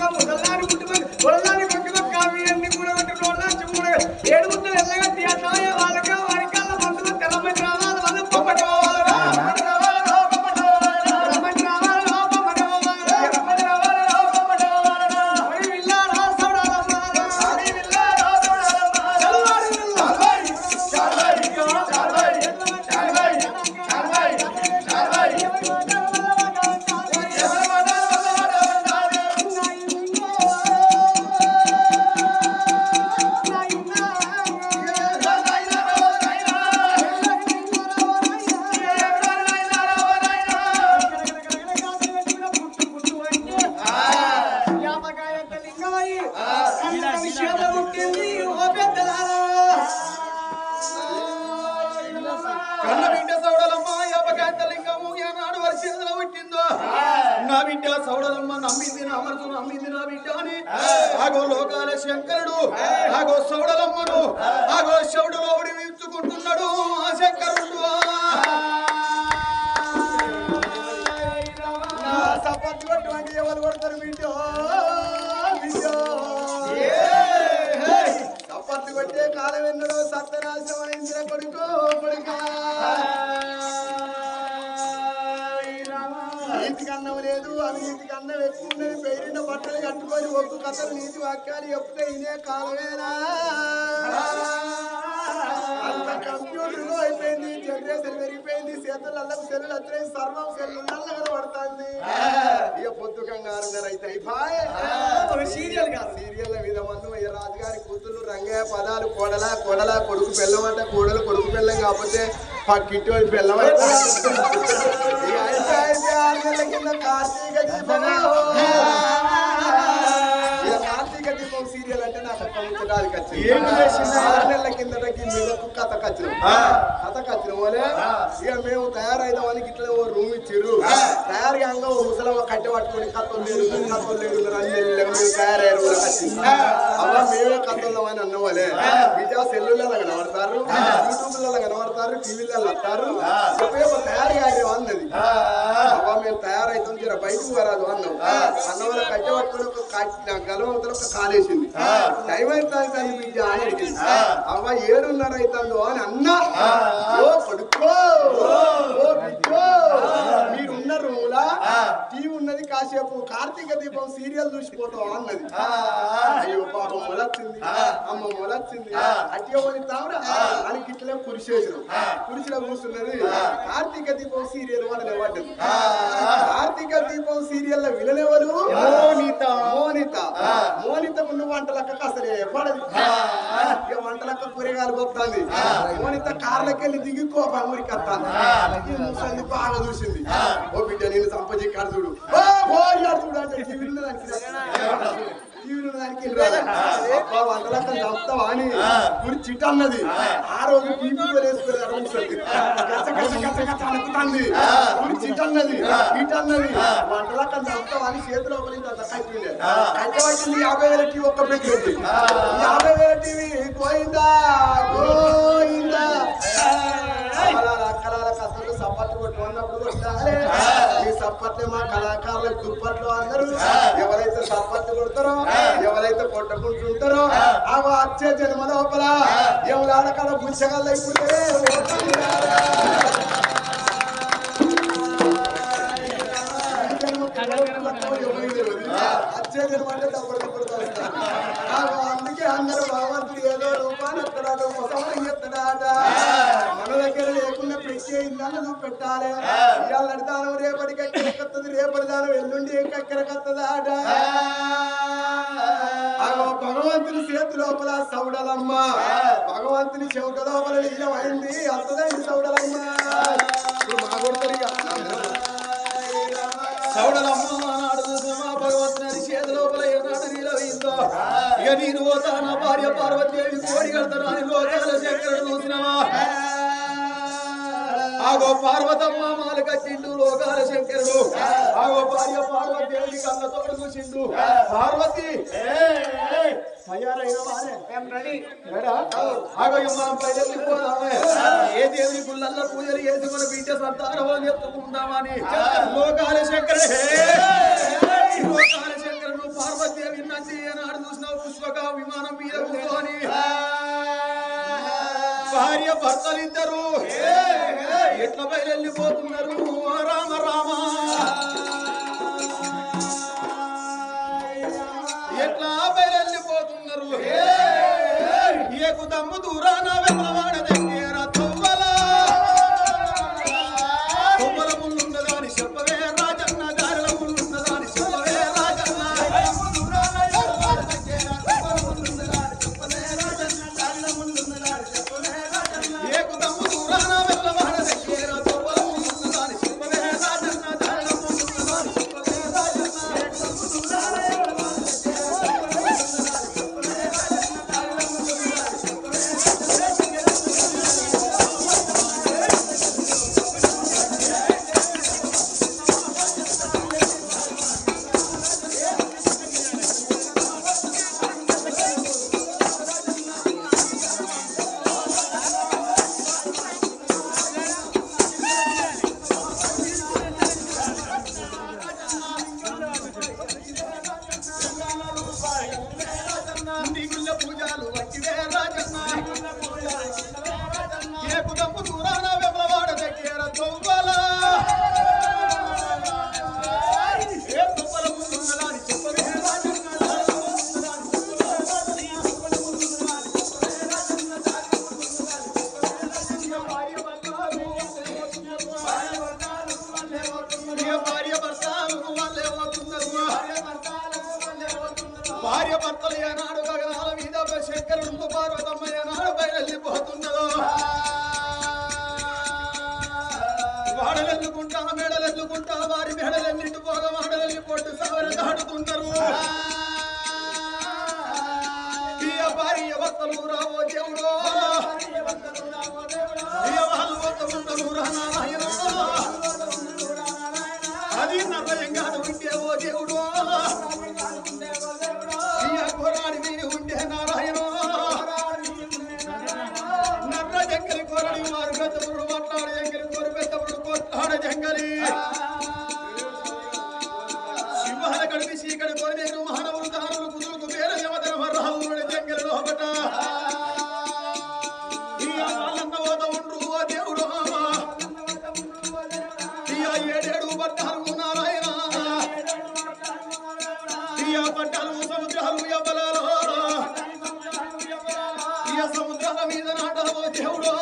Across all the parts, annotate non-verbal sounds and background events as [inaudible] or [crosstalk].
ముట్టుగా ముసల్లాని ముట్టుగా పొలదాని కొట్టుగా కావి కూడా కొట్టు రోడ్ల చిమ్ముడు ఏడు నా బిడ్డ సౌడలమ్మ నమ్మింది నా మనసు నమ్మింది నా బిడ్డ అని. ఆగో లోకాల శంకరుడు ఆగో సౌడలమ్మను ఆగో శౌడులో విడివించుకుంటున్నాడు ఆ శంకరుడు. ఎవరు కొడతారు బిడ్డ? బిడ్డ. సపత్తు కొట్టే కాలం ఎన్నడో సత్యనాశనం అయించిన పేరిన బట్టలు కట్టుకొని ఒక్కు కథలు నీతి వాక్యాలు చెప్తే ఇదే కాలమేనా? అంత కంప్యూటర్ అయిపోయింది జనరేషన్ పెరిగిపోయింది చేతులకు సెల్లు వచ్చినాయి సర్వం సెల్లు పడుతుంది ఇక పొద్దు కంగారున్నర అయితే సీరియల్ కాదు. సీరియల్ మీద ఈ రాజుగారి కూతుళ్ళు రంగయ్య పదాలు కోడల కోడల కొడుకు పిల్లమంట కోడలు కొడుకు పిల్లం కాకపోతే పక్కింటి వాడి పిల్లం [laughs] కార్తీక దీపం [laughs] చేసింది? ఆరు నెలల కిందటకి కథ కచ్చినాం. కథ కచ్చిన పోలే ఇక మేము తయారైదామని ఇట్లా ఓ రూమ్ ఇచ్చిర్రు. తయారు కాగా ఓ ముసలమ్మ కట్టె పట్టుకొని అని మీరు తయారయ్యారు అమ్మ మేమే కథలు అని అన్నవాలే విజయ సెల్లులలో కనబడతారు యూట్యూబ్లలో కనబడతారు టీవీలలో వస్తారు తయారు కాదు అన్నది. అవ్వ మేము తయారైతాం జర బయటకు వరాదు అన్నాం. అన్న వాళ్ళ కట్టె పట్టుకొని ఒక గలవంతలో కాలేసింది. టైం అవుతుంది తల్లి బిడ్డ అని అవ్వ ఏడున్నర అవుతుందో అని అన్నా. ఓ కొడుకో. ఓ. బిడ్డో. మీరున్న రూములా? టీవీ ఉన్నది కాసేపు. కార్తీక దీపం సీరియల్ చూసిపోతాం అన్నది. అయ్యో పాపం మొలచ్చింది. అమ్మ మొలచ్చింది. అట్టిగా పోని తామరా అని గిట్లే కురిసేసినాం. కురిసిలో కూర్చున్నది కార్తీక దీపం సీరియల్ వాళ్ళని పడ్డది కార్తీక దీపం సీరియల్లో విలనెవరు మోనిత. మోనిత. మోనితకు నువ్వు వంటలక్క అసలే పడదు ఇక వంటలక్క కూరగాయలు పోతుంది మోనిత కార్లకి వెళ్ళి దిగి కోపం ఊరికి వస్తాను బాగా చూసింది. ఓ బిడ్డ నేను సంపజి కాడ చూడు. ఓ పోయాడు చూడు అంటే టీవీలో టీవీలో దానికి అబ్బా వంటలక్క చంపుతావా అని గురి చిట్ అన్నది. ఆ. రోజు టీవీ వేసుకుని అడుగుతుంది గచ్చ గచ్చ గచ్చ గచ్చ అనుకుతుంది గురి చిట్ అన్నది. ఇట్ అన్నది. వంటలక్క చంపుతావా అని చేతిలో ఒకరి అంత కట్టిండే కట్టబట్టింది యాభై వేల టీవీ ఒక్క పెట్టి. యాభై వేల టీవీ గోయిందా గోయిందా ఈ సప్పట్లు మా కళాకారులకు దుప్పట్లు అందరూ. ఎవరైతే సప్పట్లు కొడతారో ఎవరైతే కొట్టుకుంటుంటారో ఆ. వచ్చే జన్మ లోపల ఎవరాడ కడ బుచ్చగల్ల అయిపోతే వచ్చే జన్మ అంటే డబ్బులు వస్తారు అందుకే అందరూ భగవంతుడు ఏదో రూపాన్ని నువ్వు పెట్టాలి. ఇవాళ రేపటికి ఎక్కడికొత్తది రేపటి దానం ఎల్లుండి భగవంతుని చేతి లోపల సౌడలమ్మ. భగవంతుని చెవుట లోపల నిజం అయింది అత్తదండి సౌడలమ్మ? మా కొడుతుంది. సౌడలమ్మ భగవంతుని చేతి లోపల ఏనాడు నీలవయిందో ఇక నేను పోతా నా భార్య పార్వతీదేవి కోడి కడతాను? అని లోకాల చూసినవా? ఆగో పార్వతమ్మ మాలు కట్టిండు లోకాల శంకరుడు ఆగో భార్య పార్వతేవి కళ్ళ తోడు చూసిండు పార్వతి. తయారైన ఏ దేవుని గుళ్ళల్లో పూజలు చేసుకుని బిడ్డ సంతానం అని చెప్పుకుందామని లోకాల శంకరుడే. లోకాల శంకరుడు పార్వతీదేవి నచ్చి నాడు చూసిన పుష్పక విమానం మీద కూర్చొని. భార్య భర్తలిద్దరు. ఏ ఎట్లా బయలుపోతున్నారు రామ రామ. ఎట్లా బయలుపోతున్నారు ఏ దమ్ము దూరాన వెళ్ళవాడ పూజలు వట్టివే వాడలెల్లుకుంటా మేడలెల్లుకుంటా వారి మేడలెల్లింటి పోగ వాడలెల్లి పొట్టు సవర దాటుతున్నారు ఈ భార్య భర్తలు రావో దేవుడో. వాళ్ళు అది నర్రయంగా ఉంటే ఓ దేవుడు. ఇయ్య సముద్రాల మీద నాటావో దేవుడు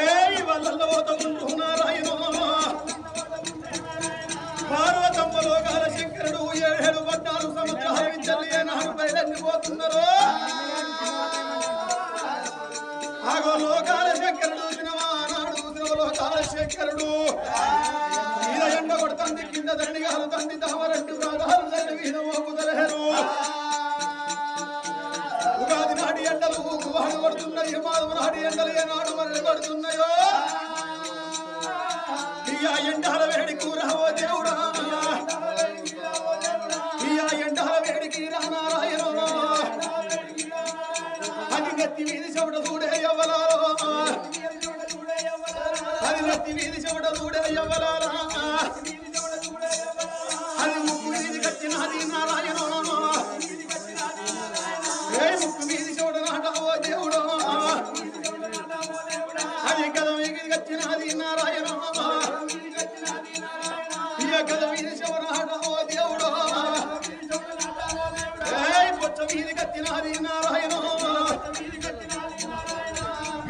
ఏయ్ వాళ్ళల్లో తమ్ముడు నారాయణ పార్వతమ్మ లోకాల శంకరుడు ఏడేడు పట్టాలు సముద్రాల విచ్చల్లి నాడు బయలుపోతున్నారు ఆగో లోకాల శంకరుడు సినిమా నాడు సినిమా లోకాల శంకరుడు. మీద ఎండ కొడుతుంది కింద దండి కాలుతుంది దామరెడ్డి ప్రాధాలు దండి మీద వాడు నాటి ఎండలు ఏనాడు మరలు కొడుతున్నాయో ఇయ్యా ఎండాల వేడి కూర ఓ దేవుడా. ఎండాల వేడికి రా అది నెత్తి వీధి చెమట చూడే ఎవ్వలాలో అది వీధి చెమట చూడే నారాయణ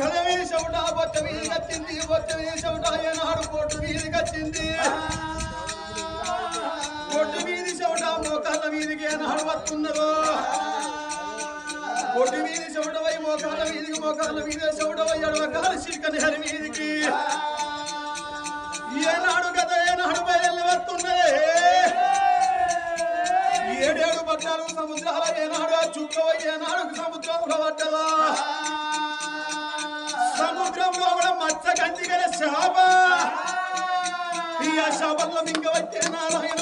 గదవీధి చెవుట బొచ్చ వీధి కచ్చింది బొచ్చ ఏనాడు పొట్టు వీధి కచ్చింది పొట్టు వీధి చెవుట మోకాళ్ళ వీధికి ఏనాడు వస్తున్నదో పొట్టు వీధి చెవుటవై మోకాళ్ళ వీధికి మోకాళ్ళ వీధి చెవుటవై ఎడవ కాలు చిల్కని వీధికి ఏనాడు గత ఏనాడు బయలు వస్తున్నదే ఏడు పట్టాలు సముద్రాల ఏనాడు చుక్కవ ఏనాడు సముద్రంలో పట్టవా సముద్రంలో కూడా మచ్చ కంది గల శాప. ఈ ఆ శాపంలో మింగ వచ్చే నారాయణ